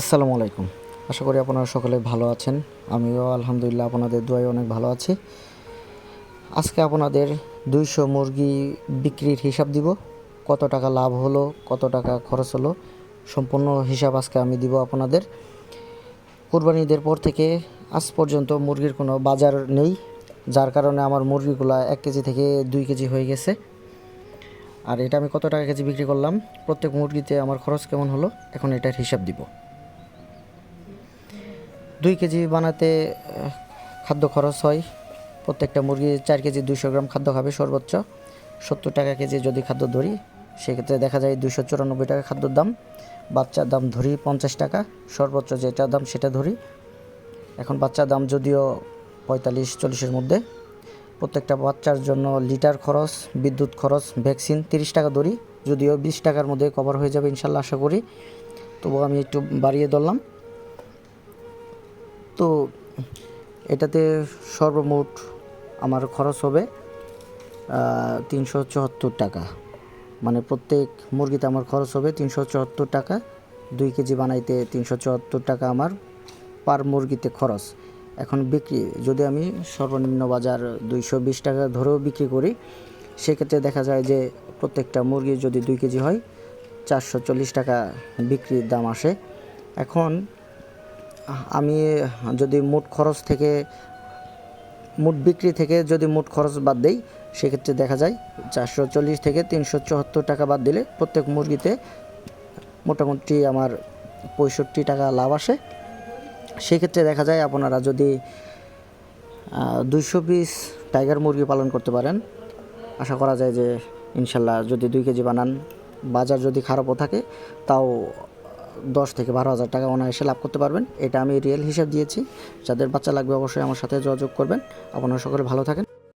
আসসালামু আলাইকুম। আশা করি আপনারা সকলে ভালো আছেন। আমিও আলহামদুলিল্লাহ আপনাদের দোয়ায় অনেক ভালো আছি। আজকে আপনাদের দুইশো মুরগি বিক্রির হিসাব দিব। কত টাকা লাভ হলো, কত টাকা খরচ হলো, সম্পূর্ণ হিসাব আজকে আমি দিব আপনাদের। কোরবানি ঈদের পর থেকে আজ পর্যন্ত মুরগির কোনো বাজার নেই, যার কারণে আমার মুরগিগুলা এক কেজি থেকে দুই কেজি হয়ে গেছে। আর এটা আমি কত টাকা কেজি বিক্রি করলাম? প্রত্যেক মুরগিতে আমার খরচ কেমন হলো? এখন এটার হিসাব দিব। দুই কেজি বানাতে খাদ্য খরচ হয়। প্রত্যেকটা মুরগি চার কেজি দুইশো গ্রাম খাদ্য খাবে সর্বোচ্চ। সত্তর টাকা কেজি যদি খাদ্য ধরি, সেক্ষেত্রে দেখা যায় দুশো চুরানব্বই টাকা খাদ্যর দাম। বাচ্চার দাম ধরি পঞ্চাশ টাকা, সর্বোচ্চ যেটা দাম সেটা ধরি। এখন বাচ্চার দাম যদিও পঁয়তাল্লিশ, চল্লিশের মধ্যে, প্রত্যেকটা বাচ্চার জন্য লিটার খরচ, বিদ্যুৎ খরচ, ভ্যাকসিন তিরিশ টাকা ধরি। যদিও বিশ টাকার মধ্যে কভার হয়ে যাবে ইনশাল্লাহ আশা করি। তবু আমি একটু বাড়িয়ে ধরলাম। তো এটাতে সর্বমোট আমার খরচ হবে তিনশো চুয়াত্তর টাকা। মানে প্রত্যেক মুরগিতে আমার খরচ হবে তিনশো চুয়াত্তর টাকা। দুই কেজি বানাইতে তিনশো চুয়াত্তর টাকা আমার পার মুরগিতে খরচ। এখন বিক্রি, যদি আমি সর্বনিম্ন বাজার দুইশো বিশ টাকা ধরেও বিক্রি করি, সেক্ষেত্রে দেখা যায় যে প্রত্যেকটা মুরগি যদি দুই কেজি হয়, চারশো চল্লিশ টাকা বিক্রির দাম আসে। এখন আমি যদি মোট খরচ থেকে, মোট বিক্রি থেকে যদি মোট খরচ বাদ দেই, সেক্ষেত্রে দেখা যায় চারশো চল্লিশ থেকে তিনশো চুয়াত্তর টাকা বাদ দিলে প্রত্যেক মুরগিতে মোটামুটি আমার পঁয়ষট্টি টাকা লাভ আসে। সেক্ষেত্রে দেখা যায় আপনারা যদি দুইশো পিস টাইগার মুরগি পালন করতে পারেন, আশা করা যায় যে ইনশাল্লাহ যদি দুই কেজি বানান, বাজার যদি খারাপও থাকে, তাও দশ থেকে বারো হাজার টাকা অনায়াসে লাভ করতে পারবেন। এটা আমি রিয়েল হিসাব দিয়েছি। যাদের বাচ্চা লাগবে অবশ্যই আমার সাথে যোগাযোগ করবেন। আপনারা সকলে ভালো থাকেন।